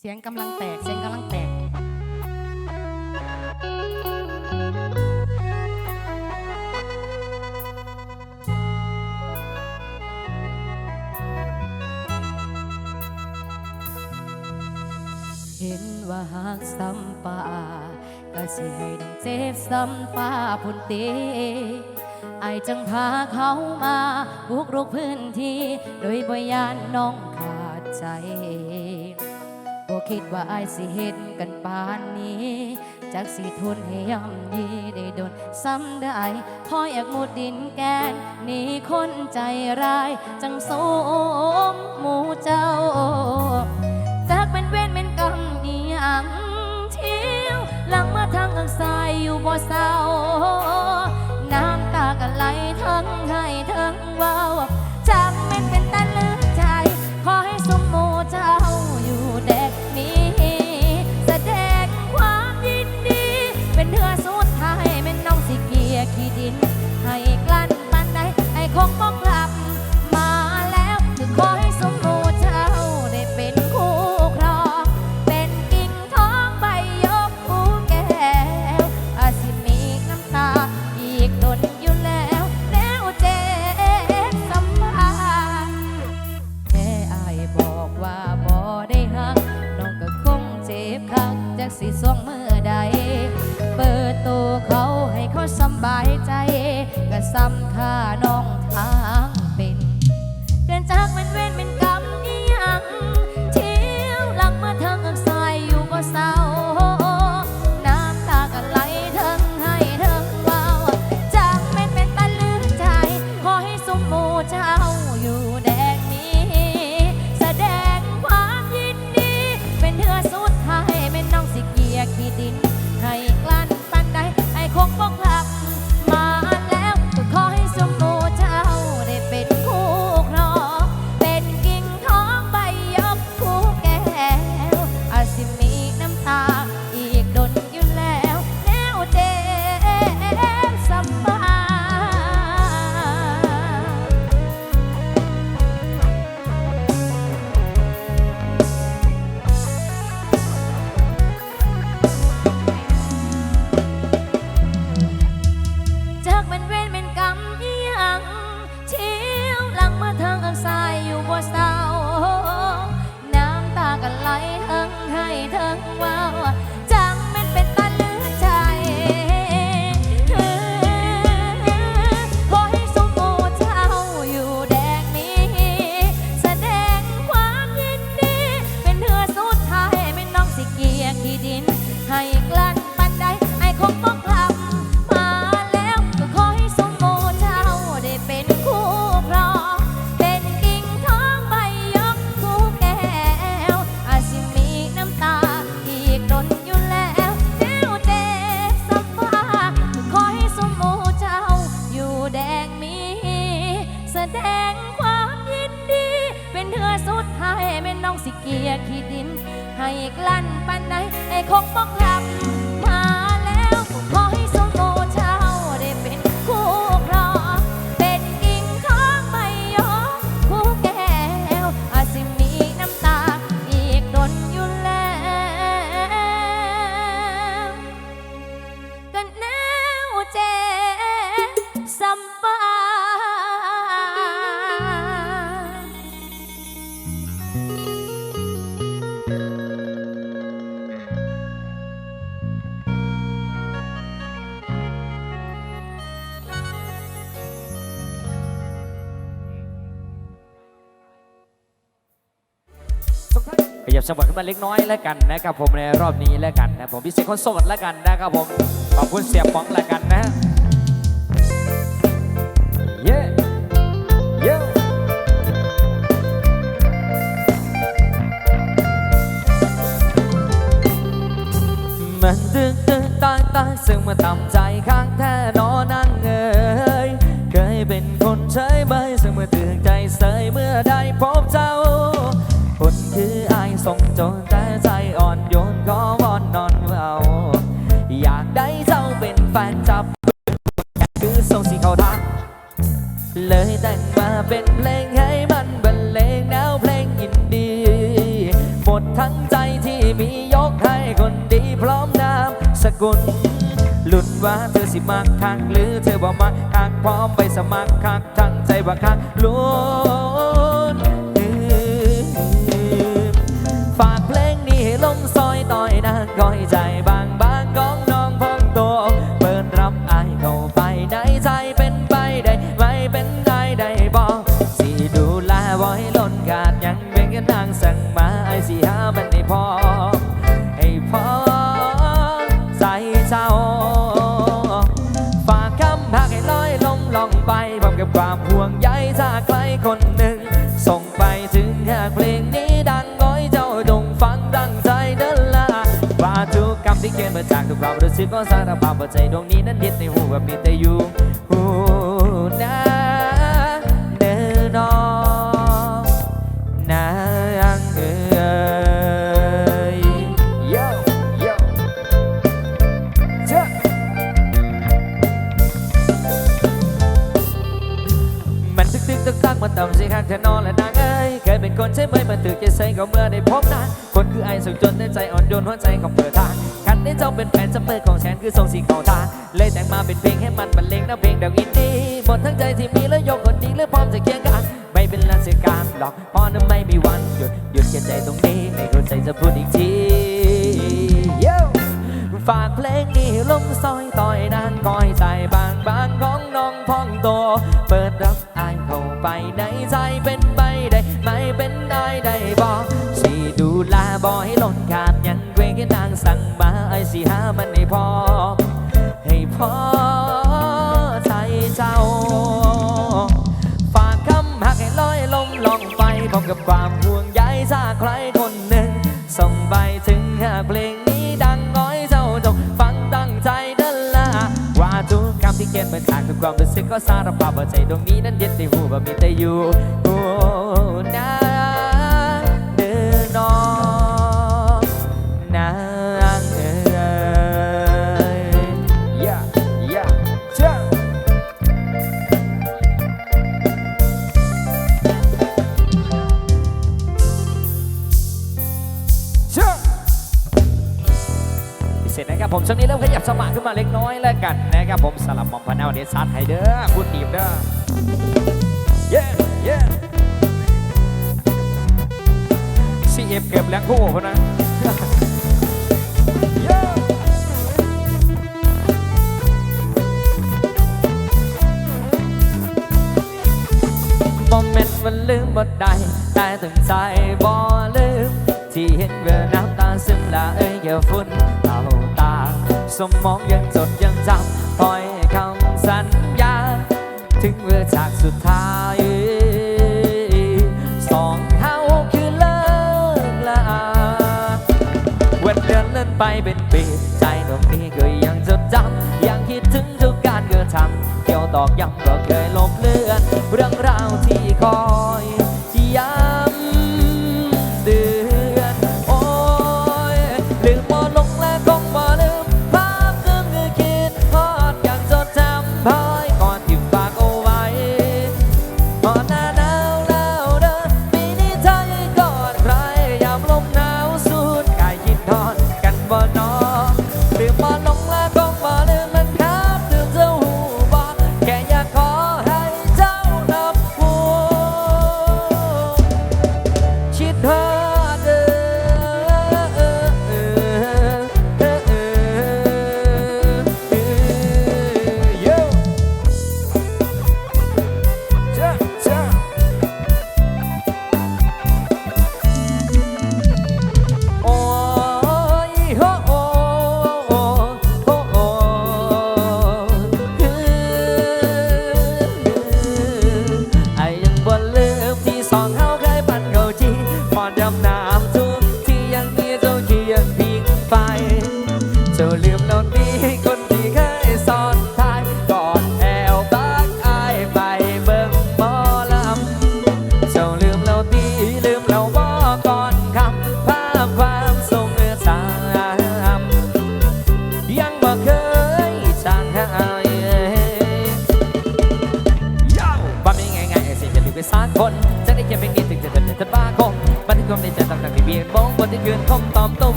เสียงกำลังแตก เสียงกำลังแตก เห็นว่าหากซ้ำป่าก็สิให้น้องเจ็บซ้ำฟ้าพุ่นเตไอจังพาเขามาบุกรุกพื้นที่ โดยบ่ยานน้องขาดใจ คิดว่าไอายสิเห็นกันปานนี้ จากสิทนให้ย่ำยีได้โดนซ้ำได้พออยากมุดดินแกนหนี่คนใจร้าย จังโสมหมู่เจ้า จากเป็นเวรเป็นกรรมอีหยังเที่ยวหลังมาทางข้างซ้ายอยู่บ่เศร้า ไหลทั้งให้ทั้งว่า ขยับจังหวะขึ้นมาเล็กน้อยแล้วกันนะครับผมในรอบนี้แล้วกันนะผมพิเศษคนโสดแล้วกันนะครับผมขอบคุณเสียป๋องแล้วกันนะเย้เย้มันตึกตึกต่างต่างซึ่งมาทำใจข้างแท้นอนั่งเอ่ยเคยเป็นคนใช้ใบซึ่งมาตื่นใจเสยเมื่อได้พบเจ้า จนแต่ใจอ่อนโยนก็วอนนอนเอาอยากได้เจ้าเป็นแฟนจับคือส่งสีเขาทักเลยแต่งมาเป็นเพลงให้มันบรรเลงแนวเพลงยินดีหมดทั้งใจที่มียกให้คนดีพร้อมนามสกุลหลุดว่าเธอสิมักคักหรือเธอบ่มักคักพร้อมไปสมัครคักทั้งใจบ่คักลุ้น ขอยใจบ้า สึกของสารภาพว่าใจดวงนี้นั้นยึดในหูแบบมีแต่อยู่หูนะเดินนองนางเอ๋ย Yo Yo เจ้ามันตึกตึกตึกตักมาต่ำสิข้างเธอนอนและนางเอ้ยเคยเป็นคนใช่ไหมมันตึกใจใส่ก็เมื่อได้พบนางคนคือไอ้สุขจนได้ใจอ่อนโยนหัวใจของเปิดทาง นนี้เจ้าเป็นแฟนจะเปิดของฉันคือทรงสีเขาทาเลยแต่งมาเป็นเพลงให้มันบรรเลงนะเพลงดังอินดี้หมดทั้งใจที่มีแล้วยกคนดีและพร้อมจะเคียงกันไม่เป็นราชการหรอกเพราะนั้นไม่มีวันหยุดหยุดแค่ใจตรงนี้ไม่เข้ใจจะพูดอีกทีฝากเพลงนี้ลมซอยต่อยนางคอยใจบางบางของน้องพองโต เปิดรับอายเข้าไปในใจเป็นไปได้ ไม่เป็นได้ได้บอกสิดูแลบอให้หล่น กับความห่วงใยจากใครคนหนึ่ง ส่งไปถึงหาเพลงนี้ดังน้อยเจ้าจงฟังตั้งใจเดินละว่าทุกคำที่เขียนมาจากทุกความรู้สึกก็สารภาพว่าใจดวงนี้นั้นยึดในหูว่ามีแต่อยู่ ผมช่วงนี้เริ่มขยับสมองขึ้นมาเล็กน้อยแล้วกันนะครับผมสลับมอมพนาวันนี้ซัดไฮเดอร์พูดทีมเด้อเย้เย้ซีเอฟเก็บแรงคู่พอนะเย้บอมเมนต์มันลืมบ่ได้แต่ตั้งใจบ่ลืม ที่เห็นเวลาน้ำตาซึมละเอ้ยแค่ฝุ่น สมองยังจดยังจำคอยคำสัญญา ถึงเวลาจากสุดท้ายสองเท้าคือเลิกลาวันเดือนเลื่อนไปเป็นปี ใจตรงนี้ก็ยังจดจำยังคิดถึงทุกการกระทำเกี่ยวตอกย้ำก็เคยลบเลือน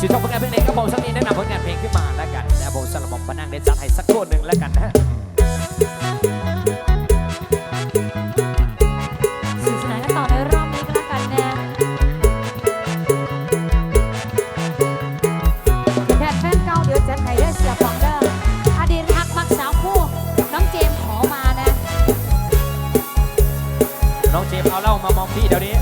ชื่นชอบผลงานเพลงก็บอกสักนิดแนะนำผลงานเพลงขึ้นมาแล้วกันนะผมสำหรับผมมนั่งเด้จัดให้สักโคตหนึ่งแล้วกันนะสนุสนานกันต่อในรอบนี้ก็แล้วกันนะแพทแฟนเก่าเดี๋ยวจัดให้เด้อเสียฟองเด้ออดีตรักมักสาวคู่ น้อเจมขอมานะ น้องเจมเอาเล่ามามองพี่เดี๋ยวนี้